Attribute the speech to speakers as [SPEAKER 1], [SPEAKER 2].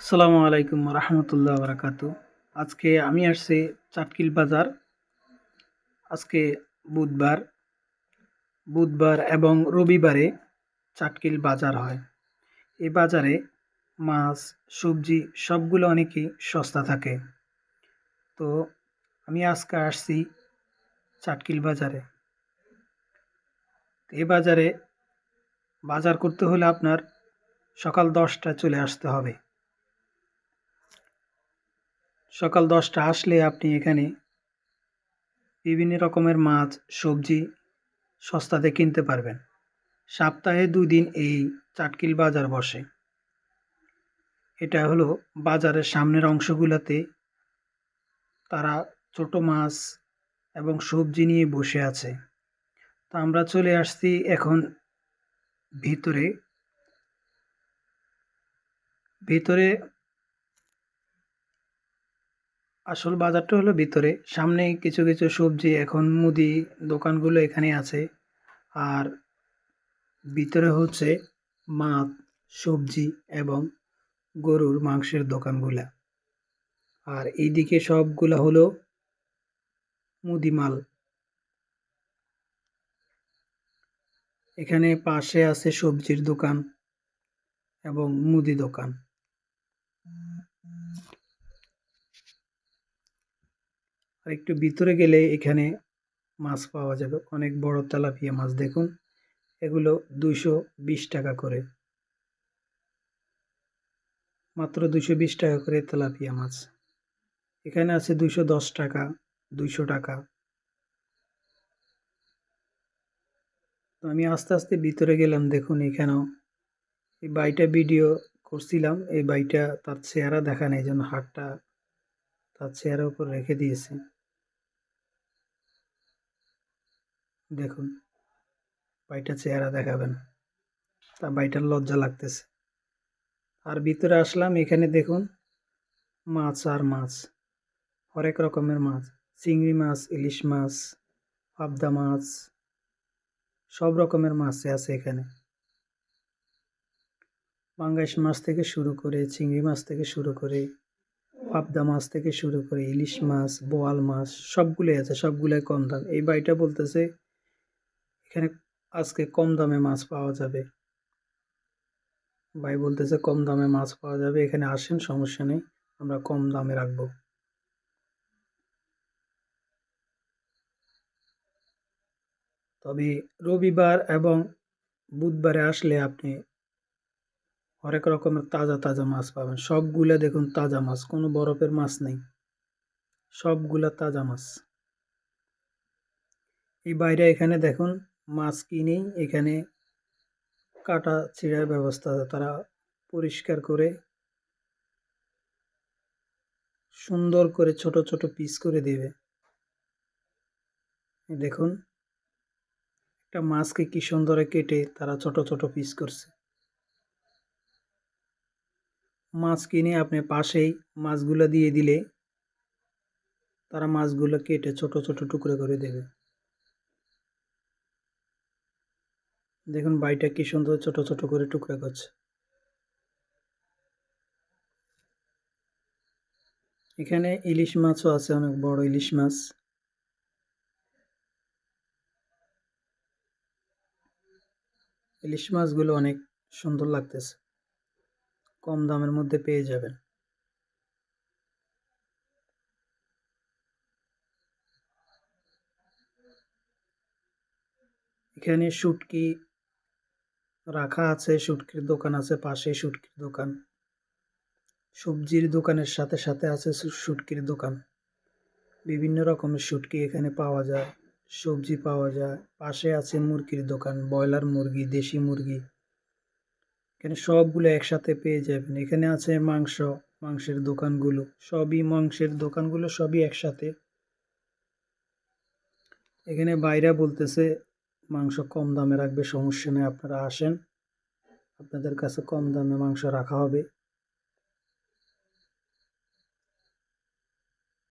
[SPEAKER 1] আসসালামু আলাইকুম রহমতুল্লাহ বারাকাত আজকে আমি আসছি চাটকিল বাজার। আজকে বুধবার। বুধবার এবং রবিবারে চাটকিল বাজার হয়। এই বাজারে মাছ, সবজি সবগুলো অনেকই সস্তা থাকে। তো আমি আজকে আসছি চাটকিল বাজারে। এই বাজারে বাজার করতে হলে আপনার সকাল দশটায় চলে আসতে হবে। সকাল দশটা আসলে আপনি এখানে। বিভিন্ন রকমের মাছ, সবজি সস্তাতে কিনতে পারবেন। সপ্তাহে দুই দিন এই চাটকিল বাজার বসে। এটা হলো বাজারের সামনের অংশগুলোতে তারা ছোট মাছ এবং সবজি নিয়ে বসে আছে। তো আমরা চলে আসছি এখন ভিতরে। ভিতরে আসল বাজারটা হলো ভিতরে। সামনে কিছু কিছু সবজি, এখন মুদি দোকানগুলো এখানে আছে। আর ভিতরে হচ্ছে মাছ, সবজি এবং গরুর মাংসের দোকানগুলা। আর এইদিকে সবগুলা হলো মুদি মাল। এখানে পাশে আছে সবজির দোকান এবং মুদি দোকান। আর একটু ভিতরে গেলে এখানে মাছ পাওয়া যাবে। অনেক বড় তেলাপিয়া মাছ, দেখুন। এগুলো দুইশো বিশ টাকা করে। মাত্র দুইশো বিশ টাকা করে তেলাপিয়া মাছ। এখানে আছে দুইশো দশ টাকা, দুইশো টাকা। তো আমি আস্তে আস্তে ভিতরে গেলাম, দেখুন এখানেও। এই বাইটা ভিডিও করছিলাম, এই বাইটা তার চেহারা দেখা নেই যেন হাটটা তার চেহারার উপর রেখে দিয়েছে। দেখুন, বাইটা চেহারা দেখাবেন। তা বাইটার লজ্জা লাগতেছে। আর ভিতরে আসলাম, এখানে দেখুন, মাছ আর মাছ। হরেক রকমের মাছ। চিংড়ি মাছ, ইলিশ মাছ, পাবদা মাছ, সব রকমের মাছ আছে এখানে। পাঙ্গাস মাছ থেকে শুরু করে, চিংড়ি মাছ থেকে শুরু করে, পাবদা মাছ থেকে শুরু করে, ইলিশ মাছ, বোয়াল মাছ, সবগুলোই আছে, সবগুলোই কম দাম। এই বাড়িটা বলতেছে এখানে আজকে কম দামে মাছ পাওয়া যাবে। ভাই বলতেছে কম দামে মাছ পাওয়া যাবে, এখানে আসেন, সমস্যা নেই, আমরা কম দামে রাখব। তবে রবিবার এবং বুধবারে আসলে আপনি হরেক রকমের তাজা তাজা মাছ পাবেন। সবগুলা দেখুন তাজা মাছ, কোনো বরফের মাছ নেই। সবগুলা তাজা মাছ। এই বাইরে এখানে দেখুন মাছ কিনেই এখানে কাটা ছিঁড়ার ব্যবস্থা তারা পরিষ্কার করে সুন্দর করে ছোট ছোট পিস করে দেবে। দেখুন, একটা মাছকে কি সুন্দরে কেটে তারা ছোট ছোট পিস করছে। মাছ কিনে আপনি পাশেই মাছগুলো দিয়ে দিলে তারা মাছগুলো কেটে ছোট ছোট টুকরো করে দেবে। দেখুন বাইটা কি সুন্দর ছোট ছোট করে টুকরা করছে। এখানে ইলিশ মাছও আছে, অনেক বড় ইলিশ মাছ। ইলিশ মাছগুলো অনেক সুন্দর লাগতেছে। কম দামের মধ্যে পেয়ে যাবেন। এখানে শুটকি রাখা আছে, শুটকির দোকান আছে, পাশে শুটকির দোকান। সবজির দোকানের সাথে সাথে আছে শুটকির দোকান। বিভিন্ন রকমের শুটকি এখানে পাওয়া যায়। সবজি পাওয়া যায়। পাশে আছে মুরগির দোকান, ব্রয়লার মুরগি, দেশি মুরগি। এখানে সবগুলো একসাথে পেয়ে যাবেন। এখানে আছে মাংস, মাংসের দোকানগুলো। সবই মাংসের দোকানগুলো সবই একসাথে। এখানে বাইরা বলতেছে মাংস কম দামে রাখবে, সমস্যা নেই, আপনারা আসেন। আপনাদের কাছে কম দামে মাংস রাখা হবে।